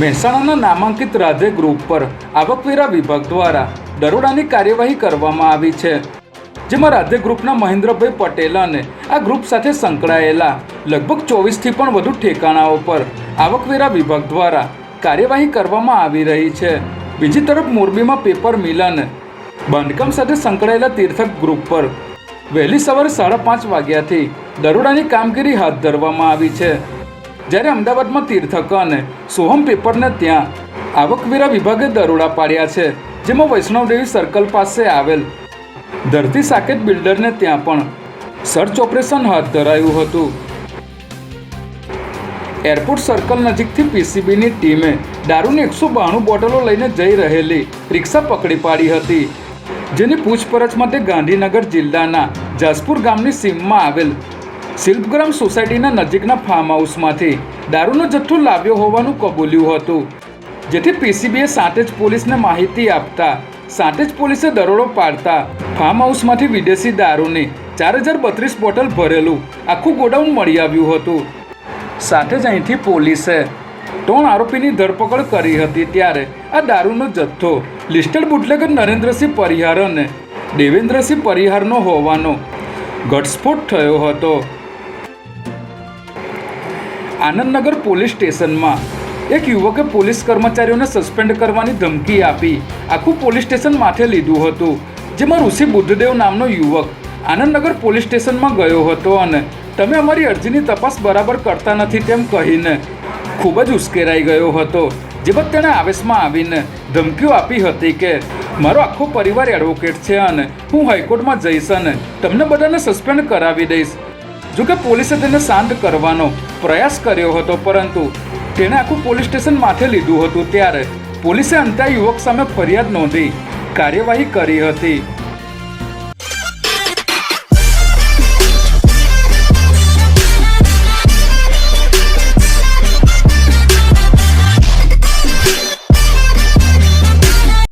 મહેસાણાના નામાંકિત રાધે ગ્રુપ પર આવકવેરા વિભાગ દ્વારા દરોડાની કાર્યવાહી કરવામાં આવી છે. જેમાં રાધે ગ્રુપના મહેન્દ્રભાઈ પટેલ અને આ ગ્રુપ સાથે સંકળાયેલા લગભગ ચોવીસથી પણ વધુ ઠેકાણાઓ પર આવકવેરા વિભાગ દ્વારા કાર્યવાહી કરવામાં આવી રહી છે. બીજી તરફ મોરબીમાં પેપર મિલ અને બાંધકામ સાથે સંકળાયેલા તીર્થક ગ્રુપ પર વહેલી સવારે સાડા પાંચ વાગ્યાથી દરોડાની કામગીરી હાથ ધરવામાં આવી છે. જ્યારે અમદાવાદમાં તીર્થક અને સોહમ પેપરને ત્યાં આવકવેરા વિભાગે દરોડા પાડ્યા છે, જેમાં વૈષ્ણવદેવી સર્કલ પાસે આવેલ ધરતી સાકેત બિલ્ડરને ત્યાં પણ સર્ચ ઓપરેશન હાથ ધરાયું હતું. એરપોર્ટ સર્કલ નજીકથી પીસીબીની ટીમે દારૂની એકસો બાણું બોટલો લઈને જઈ રહેલી રિક્ષા પકડી પાડી હતી, જેની પૂછપરછ માટે ગાંધીનગર જિલ્લાના જાસપુર ગામની સીમમાં આવેલ શિલ્પગ્રામ સોસાયટીના નજીકના ફાર્મ હાઉસમાંથી દારૂનો જથ્થો લાવ્યો હોવાનું કબૂલ્યું હતું. જેથી પીસીબીએ સાંતેજ પોલીસને માહિતી આપતા સાંતેજ પોલીસે દરોડો પાડતા ફાર્મ હાઉસમાંથી વિદેશી દારૂની ચાર હજાર બત્રીસ બોટલ ભરેલું આખું ગોડાઉન મળી આવ્યું હતું. સાથે જ અહીંથી પોલીસે ત્રણ આરોપીની ધરપકડ કરી હતી ત્યારે આ દારૂનો જથ્થો લિસ્ટેડ બુટલેગર નરેન્દ્રસિંહ પરિહાર અને દેવેન્દ્રસિંહ પરિહારનો હોવાનો ઘટસ્ફોટ થયો હતો. આનંદનગર પોલીસ સ્ટેશનમાં. એક યુવકે પોલીસ કર્મચારીઓને સસ્પેન્ડ કરવાની ધમકી આપી. આખું પોલીસ સ્ટેશન માથે લીધું હતું, જેમાં ઋષિ બુદ્ધદેવ નામનો યુવક આનંદનગર પોલીસ સ્ટેશનમાં ગયો હતો અને તમે અમારી અરજીની તપાસ બરાબર કરતા નથી તેમ કહીને ખૂબ જ ઉશ્કેરાઈ ગયો હતો, જે બાદ તેણે આવેશમાં આવીને ધમકીઓ આપી હતી કે, મારો આખો પરિવાર એડવોકેટ છે અને હું હાઈકોર્ટમાં જઈશ અને તમને બધાને સસ્પેન્ડ કરાવી દઈશ. જોકે પોલીસે તેને શાંત કરવાનો પ્રયાસ કર્યો હતો, પરંતુ તેણે આખું પોલીસ સ્ટેશન માથે લીધું હતું. ત્યારે પોલીસે અંતે યુવક સામે ફરિયાદ નોંધી કાર્યવાહી કરી હતી.